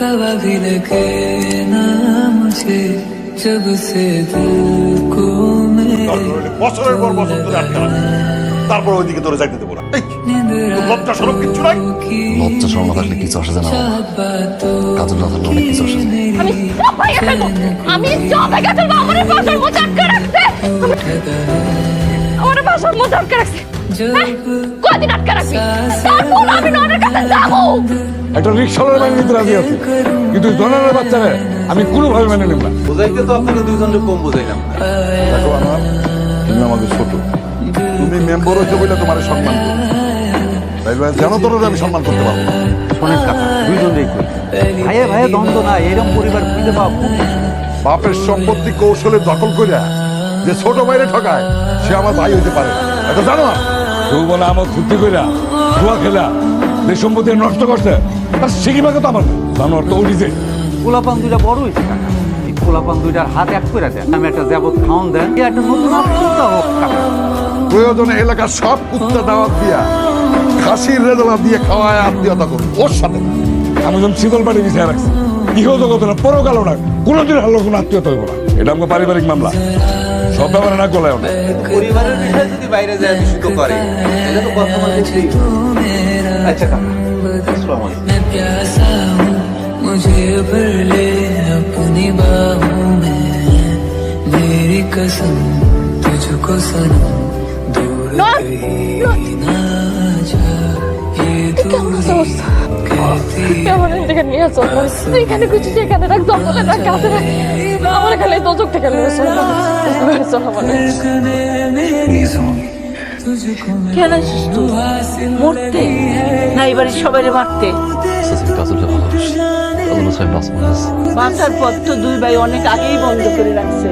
कवा भी लगे ना मुझे जब से दिल को मेरे বছরের পর বছর ধরে আটকে রাখছে তারপর ওইদিকে তোরে যাইতে দেবো না এই, তোর লজ্জা সরব কিচ্ছু নাই লজ্জা শর্ম থাকলে কিছু আসে জানা কাজল না থাকলে অনেক কিছু আসে আমি সব ভাইয়া ফেলবো আমি সব ভাইয়া ফেলবো আমার বাসার মধ্যে আটকে রাখছে আমার বাসার মধ্যে আটকে রাখছে আটকে রাখবি? তারপর আমি ননের কাছে যাব। একটা রিক্সাওয়ালা মেনে নিতে রাজি আছি। কিন্তু জনের বাচ্চারে আমি কোনোভাবে মেনে নিব না। বুঝাইতে তো আপনাকে দুইজনকে কম বুঝাইলাম। না। দেখো আমার তুমি আমাকে ছোট। তুমি মেম্বার হয়েছে বলে তোমার সম্মান জানো তোর আমি সম্মান করতে পারব। না। শোনেন কাকা দুইজনেই কই ভাইয়ে ভাইয়ে দ্বন্দ্ব না এরকম পরিবার খুঁজে পাওয়া বাপের সম্পত্তি কৌশলে দখল করে যে ছোট বাইরে ঠকায় সে আমার ভাই হইতে পারে। এটা জানো? না যৌবনে আমার ফুর্তি কইরা ধোয়া খেলা যে সম্পত্তি নষ্ট করছে তার সিকিমাকে তো আমার? জানোয়ার তো উঠিছে পোলাপান দুইটা বড় হয়েছে কাকা। এই পোলাপান দুইটার হাত এক করে দেন। আমি একটা যাবত খাওয়ান দেন। একটা নতুন আত্মীয়তা হোক কাকা। প্রয়োজনে এলাকার সব কুত্তা দাওয়াত দিয়া খাসির রেজলা দিয়ে খাওয়ায় আত্মীয়তা করুন ওর সাথে। আমি যখন শীতল বাড়ি বিছায় রাখছি ইহো জগত না গেল না কোনোদিন হারলো কোনো আত্মীয়তা হইব না। এটা আমার পারিবারিক মামলা। সব ব্যাপারে না গলায় না পরিবারের বিষয়ে যদি বাইরে যায় দূষিত করে এটা তো কথা বলতেই আচ্ছা কাকা আসসালামু আলাইকুম। मैं प्यासा हूँ मुझे भर ले अपनी बाहों में मेरी कसम तुझको सनम दूर নন, कहीं ना जा ये दूर कहती থেকে নিয়ে চলবো মানে এখানে খুশি সেখানে রাখ জঙ্গলে রাখ গাছে রাখ আমার খালি দোজক থেকে নিয়ে চল কেন আসিস তুই? মরতে? না এই বাড়ির সবাই মারতে বাঁচার পথ তো দুই ভাই অনেক আগেই বন্ধ করে রাখছে।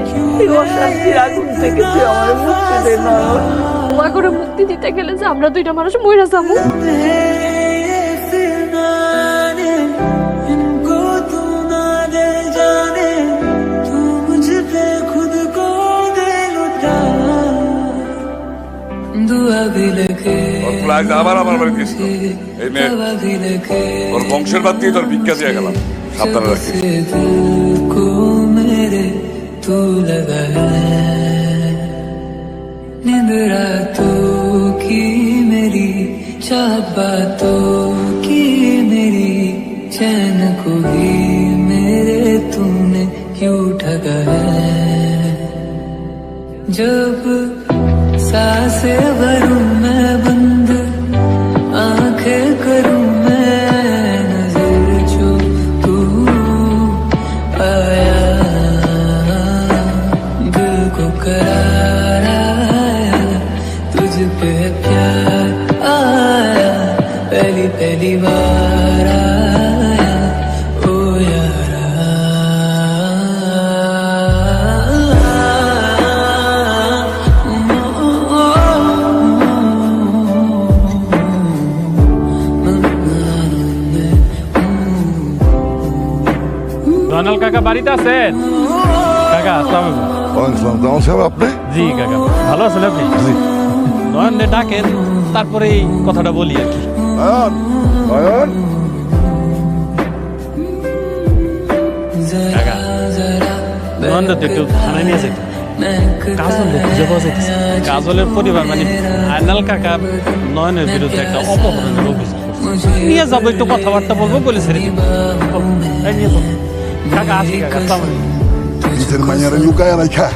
অশান্তির আগুন থেকে তুই আমার মুক্তি দে না। করে মুক্তি দিতে গেলে যে আমরা দুইটা মানুষ মরে যাব। दुआ भी लगे ফ্লাইট আবার আমার বাড়িতে এসেছিল এই মেয়ে दवा भी लगे তোর বংশের বাদ দিয়ে তোর ভিক্ষা দিয়ে গেলাম সাবধানে রাখিস से दिल को मेरे तू लगा है नींद रातों की मेरी चाह बातों की मेरी चैन को भी मेरे तूने क्यों ठगा है जब सांसे भरूं কাকা বাড়িতে আছেন? কাকা ভালো আপনি? ডাকেন তারপরে কথাটা বলি আর কি। কাকা নয়ন তো একটু থানায় নিয়ে যেত কাজল খুঁজে পাওয়া যাইতেছে কাজলের পরিবার মানে আয়নাল কাকা নয়নের বিরুদ্ধে একটা অপহরণের অভিযোগ। নিয়ে যাব একটু কথাবার্তা বলব বলে ছেড়ে। কাকা আসি কাকা নিজের মাইয়ারে লুকায় রাখা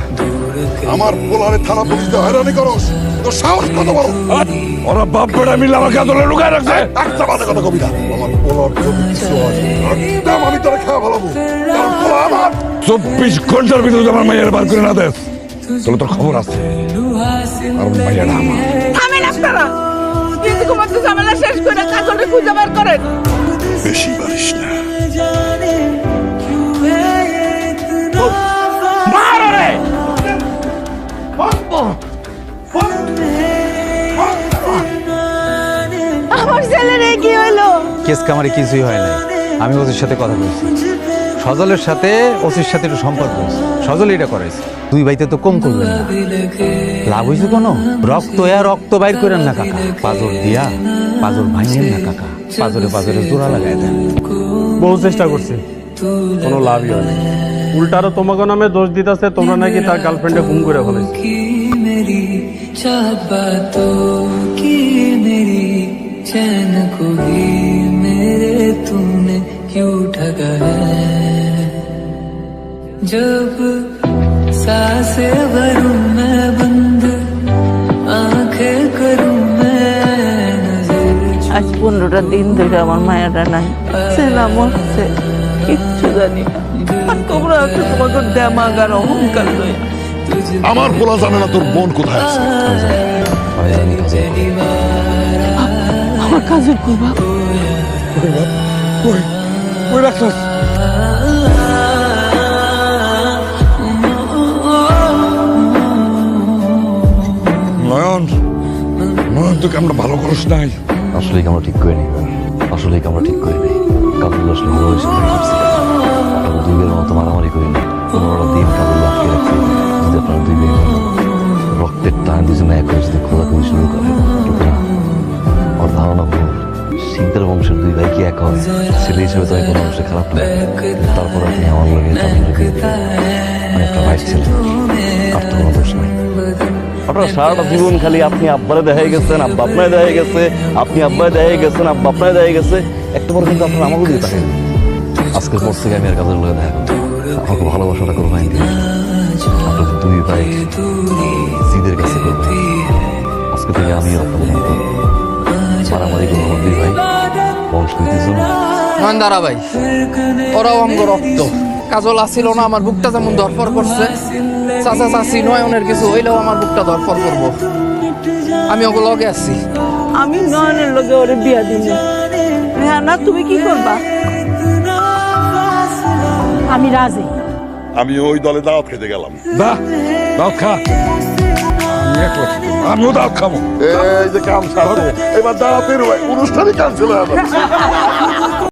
আমার পোলারে থানা পুলিশে হয়রানি করস তো সাহস কত বড় ওরা বাপ বেটা মিলে আমাকে আদলে লুকায় রাখছে একটা বাজে কথা কবিতা আমার পোলার যদি কিছু হয় একদম আমি তোরা খাওয়া পোলা আমার চব্বিশ ঘণ্টার ভিতরে আমার মাইয়ার বার করে না দেস তাহলে তোর খবর আছে আর মাইয়াটা আমার থামেন আপনারা কিন্তু ঝামেলা শেষ করে খুঁজে বের করেন বেশি পারিস না হইলো কেস কামারি কিছুই হয় নাই আমি ওদের সাথে কথা বলছি সজলের সাথে ওসির সাথে একটু সম্পর্ক হয়েছে। সজল এটা করাইছে দুই ভাইতে তো কম করবেন না লাভ হয়েছে কোনো রক্ত এ রক্ত বাইর করেন না কাকা পাজর দিয়া পাজর ভাঙেন না কাকা পাজরে পাজরে জোড়া লাগাই দেন বহু চেষ্টা করছি কোনো লাভই হয় না উল্টারও তোমাকে নামে দোষ দিতেছে তোমরা নাকি তার গার্লফ্রেন্ডে গুম করে ফেলেছো की मेरी चाहत बातों की मेरी चैन को भी मेरे तूने क्यों ठगा है जब सांसे भरूं मैं बंद आंखें करूं मैं नजर আজ পনেরোটা দিন ধরে আমার মায়াটা নাই সেনা মরছে কিচ্ছু জানি না আর তোমরা হচ্ছে তোমাকে দেমাগ আর অহংকার লয়ে আমার পোলা জানে না তোর বোন কোথায় আছে আমি জানি কাজল আমার কাজের প্রভাব কই কই? রাখছস? তোকে আমরা ভালো করিস নাই। আসলে আমরা ঠিক করে নি আসলে আমরা ঠিক করে নেই? কাবুল আসলে বের মতো সিদ্ধের বংশের দুই ভাই কি এক হয়? ছেলে হিসেবে তো আমি কোনো অংশে খারাপ না। তারপর আপনি আমার লগে আমি একটা ভাইয়ের ছেলে। আর তো কোনো দোষ নাই। আপনার সারাটা জীবন খালি আপনি আব্বারে দেখা গেছেন আব্বা আপনায় দেখা গেছে আপনি আব্বায় দেখা গেছেন আব্বা আপনায় দেখা গেছে। একটা বার কিন্তু আপনার আমাকে দিয়ে থাকেন আজকের পর থেকে আমি আর কাজের লগে দেখা করব আমাকে ভালোবাসাটা করব দিয়ে আপনাদের দুই ভাই জিদের কাছে করব। আজকে থেকে আমিও আপনাদের মারামারি আমার দুই ভাই বংশ না। দাঁড়া ভাই। ওরাও অঙ্গ রক্ত। কাজল আসিল না আমার বুকটা যেমন ধরফর করছে। চাচা চাচি নয়নের কিছু হইলেও আমার বুকটা ধরফর করব। আমি ওগুলো লগে আছি। আমি নয়নের লগে ওরে বিয়া দিন রেহানা তুমি কি করবা? আমি রাজি। আমি ওই দলে দাওয়াত খেতে গেলাম। দা দাওয়াত খা। না, আমিও দাওয়াত খাব। এই যে কাম সারাবো এবার দাঁড়াতে অনুষ্ঠানই ক্যান্সেল হয়ে যাবে।